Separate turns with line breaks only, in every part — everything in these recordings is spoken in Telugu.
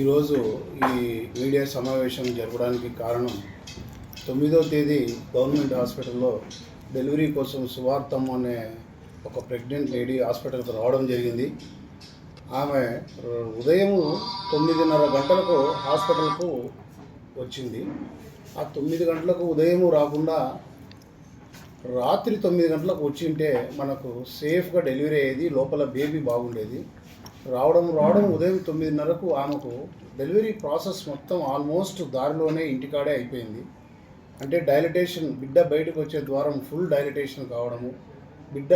ఈరోజు ఈ మీడియా సమావేశం జరగడానికి కారణం తొమ్మిదో తేదీ గవర్నమెంట్ హాస్పిటల్లో డెలివరీ కోసం సువార్తం అనే ఒక ప్రెగ్నెంట్ లేడీ హాస్పిటల్కి రావడం జరిగింది. ఆమె ఉదయం తొమ్మిదిన్నర గంటలకు హాస్పిటల్కు వచ్చింది. ఆ తొమ్మిది గంటలకు ఉదయం రాకుండా రాత్రి తొమ్మిది గంటలకు వచ్చింటే మనకు సేఫ్గా డెలివరీ అయ్యేది లోపల బేబీ బాగుండేది. రావడం రావడం ఉదయం తొమ్మిదిన్నరకు ఆమెకు డెలివరీ ప్రాసెస్ మొత్తం ఆల్మోస్ట్ దారిలోనే ఇంటికాడే అయిపోయింది. అంటే డైలటేషన్ బిడ్డ బయటకు వచ్చే ద్వారం ఫుల్ డైలటేషన్ కావడము బిడ్డ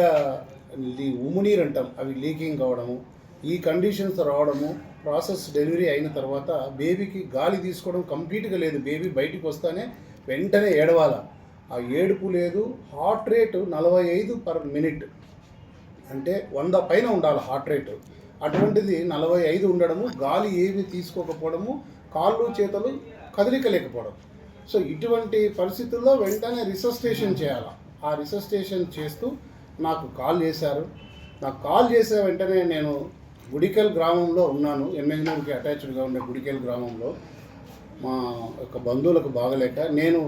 ఉమునీర్ అంటాం అవి లీకింగ్ కావడము ఈ కండిషన్స్ రావడము ప్రాసెస్ డెలివరీ అయిన తర్వాత బేబీకి గాలి తీసుకోవడం కంప్లీట్గా లేదు. బేబీ బయటికి వస్తానే వెంటనే ఏడవాల. ఆ ఏడుపు లేదు హార్ట్ రేటు నలభై ఐదు పర్ మినిట్. అంటే వంద పైన ఉండాలి హార్ట్ రేటు. అటువంటిది నలభై ఐదు ఉండడము గాలి ఏమి తీసుకోకపోవడము కాళ్ళు చేతలు కదిలికలేకపోవడం. సో ఇటువంటి పరిస్థితుల్లో వెంటనే రిసస్టేషన్ చేయాలి? ఆ రిసస్టేషన్ చేస్తూ నాకు కాల్ చేశారు. నాకు కాల్ చేసే వెంటనే నేను గుడికల్ గ్రామంలో ఉన్నాను. ఎమ్మెగ్నూర్కి అటాచ్డ్గా ఉండే గుడికల్ గ్రామంలో. మా యొక్క బంధువులకు బాగలేక నేను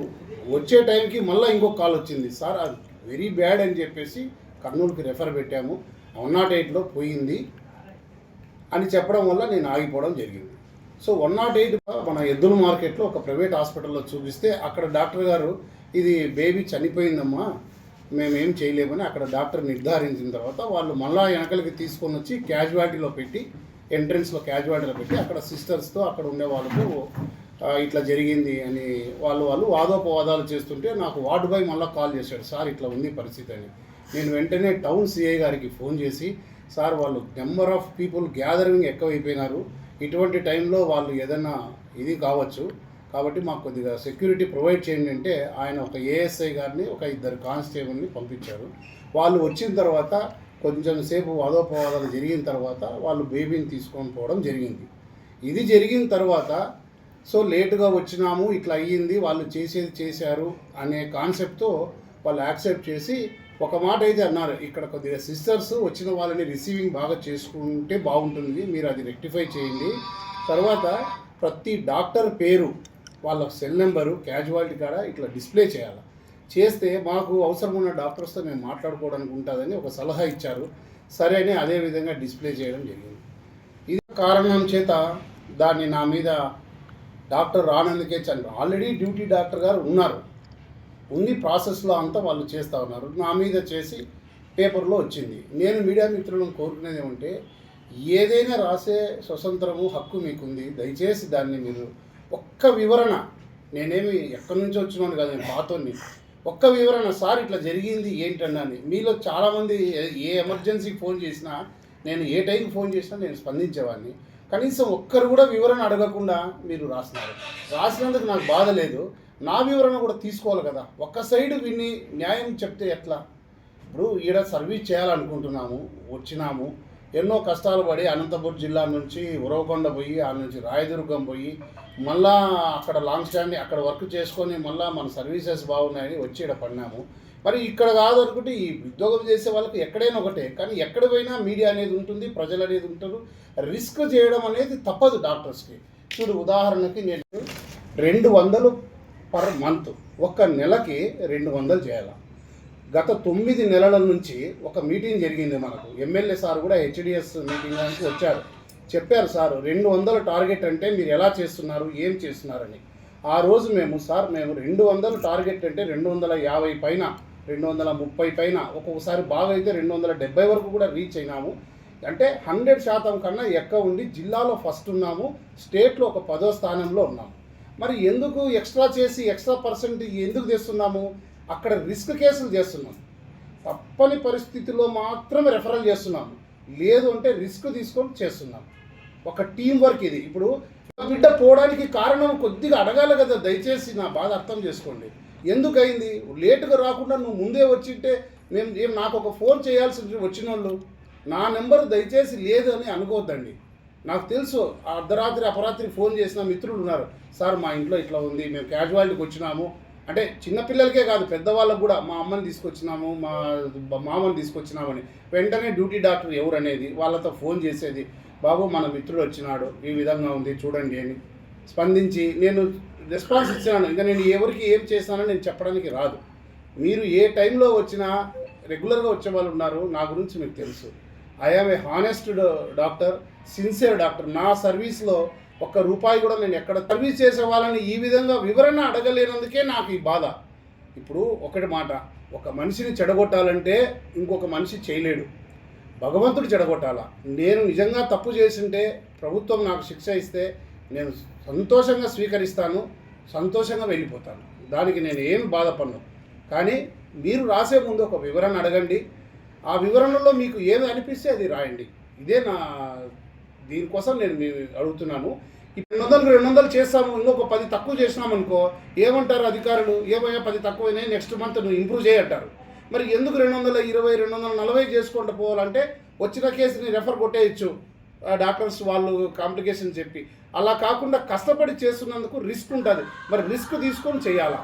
వచ్చే టైంకి మళ్ళీ ఇంకొక కాల్ వచ్చింది. సార్ అది వెరీ బ్యాడ్ అని చెప్పేసి కర్నూలుకి రెఫర్ పెట్టాము. వన్ నాట్ ఎయిట్లో పోయింది. అని చెప్పడం వల్ల నేను ఆగిపోవడం జరిగింది. సో వన్ నాట్ ఎయిట్ మన ఎద్దుల మార్కెట్లో ఒక ప్రైవేట్ హాస్పిటల్లో చూపిస్తే అక్కడ డాక్టర్ గారు ఇది బేబీ చనిపోయిందమ్మా మేమేం చేయలేమని అక్కడ డాక్టర్ నిర్ధారించిన తర్వాత వాళ్ళు మళ్ళా వెనకలకి తీసుకొని వచ్చి క్యాజువాలిటీలో పెట్టి ఎంట్రన్స్లో క్యాజువాలిటీలో పెట్టి అక్కడ సిస్టర్స్తో అక్కడ ఉండే వాళ్ళకు ఇట్లా జరిగింది అని వాళ్ళు వాళ్ళు వాదోపవాదాలు చేస్తుంటే నాకు వార్డు బాయ్ మళ్ళీ కాల్ చేశాడు సార్ ఇట్లా ఉంది పరిస్థితి అని. నేను వెంటనే టౌన్ సిఐ గారికి ఫోన్ చేసి సార్ వాళ్ళు నెంబర్ ఆఫ్ పీపుల్ గ్యాదరింగ్ ఎక్కువైపోయినారు. ఇటువంటి టైంలో వాళ్ళు ఏదైనా ఇది కావచ్చు. కాబట్టి మాకు కొద్దిగా సెక్యూరిటీ ప్రొవైడ్ చేయండి అంటే ఆయన ఒక ఏఎస్ఐ గారిని ఒక ఇద్దరు కానిస్టేబుల్ని పంపించారు. వాళ్ళు వచ్చిన తర్వాత కొంచెం సేపు వాదోపవాదాలు జరిగిన తర్వాత వాళ్ళు బేబీని తీసుకొని పోవడం జరిగింది. ఇది జరిగిన తర్వాత సో లేటుగా వచ్చినాము ఇట్లా అయ్యింది వాళ్ళు చేసేది చేశారు అనే కాన్సెప్ట్తో వాళ్ళు యాక్సెప్ట్ చేసి ఒక మాట అయితే అన్నారు. ఇక్కడ కొద్దిగా సిస్టర్స్ వచ్చిన వాళ్ళని రిసీవింగ్ బాగా చేసుకుంటే బాగుంటుంది. మీరు అది రెక్టిఫై చేయండి. తర్వాత ప్రతి డాక్టర్ పేరు వాళ్ళ సెల్ నెంబరు క్యాజువాలిటీ కాడ ఇట్లా డిస్ప్లే చేయాలి. చేస్తే మాకు అవసరం ఉన్న డాక్టర్స్తో మేము మాట్లాడుకోవడానికి ఉంటుందని ఒక సలహా ఇచ్చారు. సరే అని అదే విధంగా డిస్ప్లే చేయడం జరిగింది. ఇది కారణం చేత దాన్ని నా మీద డాక్టర్ రానందుకే చని ఆల్రెడీ డ్యూటీ డాక్టర్ గారు ఉన్నారు. ఉంది ప్రాసెస్లో అంతా వాళ్ళు చేస్తూ ఉన్నారు. నా మీద చేసి పేపర్లో వచ్చింది. నేను మీడియా మిత్రులను కోరుకునేది ఏమంటే ఏదైనా రాసే స్వతంత్రము హక్కు మీకుంది. దయచేసి దాన్ని మీరు ఒక్క వివరణ నేనేమి ఎక్కడి నుంచి వచ్చినాను కదా నేను పాతోని ఒక్క వివరణ సార్ ఇట్లా జరిగింది ఏంటన్నా అని. మీలో చాలామంది ఏ- ఏ ఎమర్జెన్సీకి ఫోన్ చేసినా నేను ఏ టైంకి ఫోన్ చేసినా నేను స్పందించేవాడిని. కనీసం ఒక్కరు కూడా వివరణ అడగకుండా మీరు రాసినారు. రాసినందుకు నాకు బాధ లేదు. నా వివరణ కూడా తీసుకోవాలి కదా. ఒక్క సైడ్ విని న్యాయం చెప్తే ఎట్లా? ఇప్పుడు ఈడ సర్వీస్ చేయాలనుకుంటున్నాము వచ్చినాము. ఎన్నో కష్టాలు పడి అనంతపురం జిల్లా నుంచి ఉరవకొండ పోయి ఆ నుంచి రాయదుర్గం పోయి మళ్ళా అక్కడ లాంగ్ స్టాండ్ అక్కడ వర్క్ చేసుకొని మళ్ళా మన సర్వీసెస్ బాగున్నాయని వచ్చి ఇక్కడ పడినాము. మరి ఇక్కడ కాదు అనుకుంటే ఈ ఉద్యోగం చేసే వాళ్ళకి ఎక్కడైనా ఒకటే. కానీ ఎక్కడ పోయినా మీడియా అనేది ఉంటుంది ప్రజలు అనేది ఉంటారు. రిస్క్ చేయడం అనేది తప్పదు డాక్టర్స్కి. చూడు ఉదాహరణకి నేను రెండు వందలు పర్ మంత్. ఒక నెలకి రెండు వందలు చేయాలి? గత తొమ్మిది నెలల నుంచి ఒక మీటింగ్ జరిగింది మనకు. ఎమ్మెల్యే సార్ కూడా హెచ్డిఎస్ మీటింగ్ నుంచి వచ్చారు. చెప్పారు సార్ రెండు వందల టార్గెట్ అంటే మీరు ఎలా చేస్తున్నారు ఏం చేస్తున్నారని. ఆ రోజు మేము సార్ మేము రెండు వందల టార్గెట్ అంటే రెండు వందల యాభై పైన రెండు వందల ముప్పై పైన ఒక్కొక్కసారి బాగా అయితే రెండు వందల డెబ్బై వరకు కూడా రీచ్ అయినాము. అంటే హండ్రెడ్ శాతం కన్నా ఎక్కువ ఉండి జిల్లాలో ఫస్ట్ ఉన్నాము. స్టేట్లో ఒక పదో స్థానంలో ఉన్నాము. మరి ఎందుకు ఎక్స్ట్రా చేసి ఎక్స్ట్రా పర్సెంట్ ఎందుకు తెస్తున్నాము? అక్కడ రిస్క్ కేసులు చేస్తున్నాం. తప్పని పరిస్థితిలో మాత్రమే రెఫరల్ చేస్తున్నాము. లేదు అంటే రిస్క్ తీసుకొని చేస్తున్నాం. ఒక టీం వర్క్ ఇది. ఇప్పుడు బిడ్డ పోవడానికి కారణం కొద్దిగా అడగాలి కదా. దయచేసి నా బాధ అర్థం చేసుకోండి. ఎందుకైంది లేటుగా రాకుండా నువ్వు ముందే వచ్చింటే మేము ఏం నాకు ఒక ఫోన్ చేయాల్సి వచ్చిన వాళ్ళు నా నెంబర్ దయచేసి లేదు అని అనుకోవద్దండి. నాకు తెలుసు అర్ధరాత్రి అపరాత్రి ఫోన్ చేసిన మిత్రులు ఉన్నారు. సార్ మా ఇంట్లో ఇట్లా ఉంది మేము క్యాజువాలిటీకి వచ్చినాము. అంటే చిన్నపిల్లలకే కాదు పెద్దవాళ్ళకు కూడా మా అమ్మని తీసుకొచ్చినాము మా మామని తీసుకొచ్చినామని. వెంటనే డ్యూటీ డాక్టర్ ఎవరు అనేది వాళ్ళతో ఫోన్ చేసేది బాబు మన మిత్రుడు వచ్చినాడు ఈ విధంగా ఉంది చూడండి అని. స్పందించి నేను రెస్పాన్స్ ఇచ్చినాను. ఇంకా నేను ఎవరికి ఏం చేస్తానో నేను చెప్పడానికి రాదు. మీరు ఏ టైంలో వచ్చినా రెగ్యులర్గా వచ్చే వాళ్ళు ఉన్నారు నా గురించి మీకు తెలుసు. I am a honest doctor sincere doctor నా సర్వీస్లో ఒక్క రూపాయి కూడా నేను ఎక్కడ సర్వీస్ చేసే వాళ్ళని ఈ విధంగా వివరణ అడగలేనందుకే నాకు ఈ బాధ. ఇప్పుడు ఒకటి మాట ఒక మనిషిని చెడగొట్టాలంటే ఇంకొక మనిషి చేయలేడు. భగవంతుడు చెడగొట్టాల? నేను నిజంగా తప్పు చేసింటే ప్రభుత్వం నాకు శిక్ష ఇస్తే నేను సంతోషంగా స్వీకరిస్తాను సంతోషంగా వెళ్ళిపోతాను. దానికి నేను ఏం బాధపడను. కానీ మీరు రాసే ముందు ఒక వివరణ అడగండి. ఆ వివరణలో మీకు ఏమి అనిపిస్తే అది రాయండి. ఇదే నా దీనికోసం నేను మీ అడుగుతున్నాను. ఇప్పుడు రెండు వందలు రెండు వందలు చేస్తాము ఇంకొక పది తక్కువ చేసినామనుకో ఏమంటారు అధికారులు? ఏమయ్యా పది తక్కువైనాయి నెక్స్ట్ మంత్ నువ్వు ఇంప్రూవ్ చేయంటారు మరి ఎందుకు రెండు వందల ఇరవై రెండు వందల నలభై చేసుకుంటూ పోవాలంటే వచ్చిన కేసుని రెఫర్ కొట్టేయచ్చు. డాక్టర్స్ వాళ్ళు కాంప్లికేషన్ చెప్పి. అలా కాకుండా కష్టపడి చేస్తున్నందుకు రిస్క్ ఉంటుంది. మరి రిస్క్ తీసుకొని చేయాలా?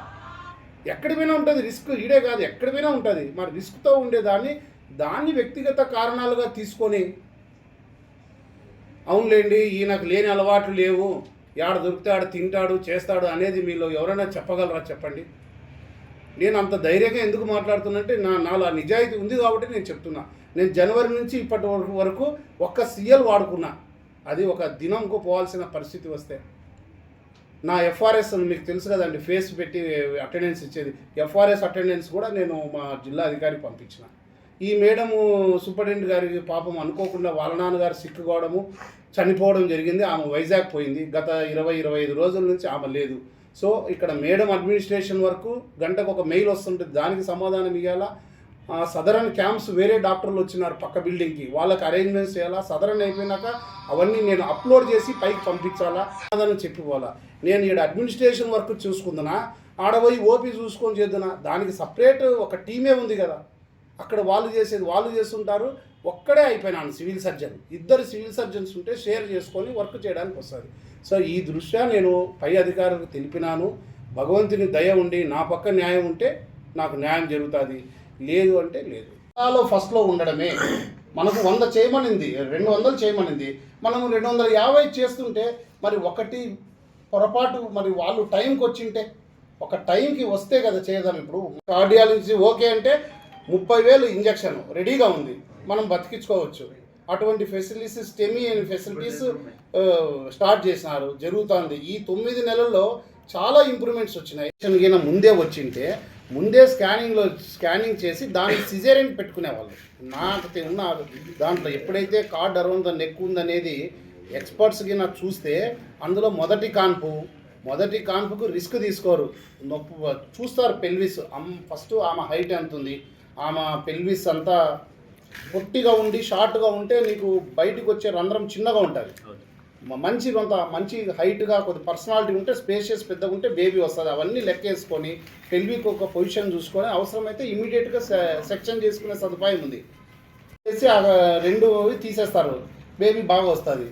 ఎక్కడిపోయినా ఉంటుంది రిస్క్? ఈడే కాదు ఎక్కడిపోయినా ఉంటుంది? మరి రిస్క్తో ఉండేదాన్ని దాన్ని వ్యక్తిగత కారణాలుగా తీసుకొని అవునులేండి ఈయనకు లేని అలవాట్లు లేవు ఆడ దొరికితే ఆడ తింటాడు చేస్తాడు అనేది మీలో ఎవరైనా చెప్పగలరా చెప్పండి? నేను అంత ధైర్యంగా ఎందుకు మాట్లాడుతున్నానంటే నా నాలో నిజాయితీ ఉంది కాబట్టి నేను చెప్తున్నా. నేను జనవరి నుంచి ఇప్పటి వరకు వరకు ఒక్క సీఎల్ వాడుకున్నా. అది ఒక దినంకు పోవాల్సిన పరిస్థితి వస్తే. నా ఎఫ్ఆర్ఎస్ మీకు తెలుసు కదండి ఫేస్ పెట్టి అటెండెన్స్ ఇచ్చేది. ఎఫ్ఆర్ఎస్ అటెండెన్స్ కూడా నేను మా జిల్లా అధికారికి పంపించిన. ఈ మేడము సూపరింటెండెంట్ గారి పాపం అనుకోకుండా వాళ్ళ నాన్నగారు సిక్కుకోవడము చనిపోవడం జరిగింది. ఆమె వైజాగ్ పోయింది. గత ఇరవై ఇరవై ఐదు రోజుల నుంచి ఆమె లేదు. సో ఇక్కడ మేడం అడ్మినిస్ట్రేషన్ వరకు గంటకు ఒక మెయిల్ వస్తుంటుంది. దానికి సమాధానం ఇవ్వాలా సదరన్ క్యాంప్స్ వేరే డాక్టర్లు వచ్చినారు పక్క బిల్డింగ్కి. వాళ్ళకి అరేంజ్మెంట్స్ చేయాలా? సదరన్ అయిపోయినాక అవన్నీ నేను అప్లోడ్ చేసి పైకి పంపించాలా? సమాధానం చెప్పిపోవాలా? నేను ఇక్కడ అడ్మినిస్ట్రేషన్ వర్క్ చూసుకుందనా ఆడపోయి ఓపీ చూసుకొని చేద్దునా? దానికి సపరేట్ ఒక టీమే ఉంది కదా. అక్కడ వాళ్ళు చేసేది వాళ్ళు చేస్తుంటారు. ఒక్కడే అయిపోయినాను సివిల్ సర్జన్. ఇద్దరు సివిల్ సర్జన్స్ ఉంటే షేర్ చేసుకొని వర్క్ చేయడానికి వస్తుంది. సో ఈ దృష్ట్యా నేను పై అధికారులకు తెలిపినాను. భగవంతుని దయ ఉండి నా పక్క న్యాయం ఉంటే నాకు న్యాయం జరుగుతుంది. లేదు అంటే లేదు. లో ఫస్ట్లో ఉండడమే. మనకు వంద చేయమనింది. రెండు వందలు చేయమనింది. మనము రెండు వందల యాభై చేస్తుంటే మరి ఒకటి పొరపాటు మరి వాళ్ళు టైంకి వచ్చింటే ఒక టైంకి వస్తే కదా చేయదాం ఇప్పుడు కార్డియాలజీ ఓకే అంటే ముప్పై వేలు ఇంజక్షన్ రెడీగా ఉంది. మనం బతికించుకోవచ్చు. అటువంటి ఫెసిలిటీస్ స్టెమీ అనే ఫెసిలిటీస్ స్టార్ట్ చేసినారు. జరుగుతుంది. ఈ తొమ్మిది నెలల్లో చాలా ఇంప్రూవ్మెంట్స్ వచ్చినాయి. గిన ముందే వచ్చింటే ముందే స్కానింగ్లో స్కానింగ్ చేసి దానికి సిజేరియన్ పెట్టుకునేవాళ్ళు. నాకు ఉన్న దాంట్లో ఎప్పుడైతే కార్డ్ అరౌండ్ ద నెక్ ఉందనేది ఎక్స్పర్ట్స్కి నాకు చూస్తే అందులో మొదటి కాన్పు మొదటి కాన్పుకు రిస్క్ తీసుకోరు. నొప్పి చూస్తారు పెల్విస్. ఫస్ట్ ఆమె హైట్ ఎంత ఉంది ఆమె పెల్విస్ అంతా పొట్టిగా ఉండి షార్ట్గా ఉంటే నీకు బయటికి వచ్చే రంధ్రం చిన్నగా ఉంటుంది. మంచి కొంత మంచి హైట్గా కొద్ది పర్సనాలిటీ ఉంటే స్పేషియస్ పెద్దగా ఉంటే బేబీ వస్తుంది. అవన్నీ లెక్కేసుకొని పెల్విక్ ఒక పొజిషన్ చూసుకొని అవసరమైతే ఇమీడియట్గా సెక్షన్ చేసుకునే సదుపాయం ఉంది. చేసి ఆ రెండు తీసేస్తారు. బేబీ బాగా వస్తుంది.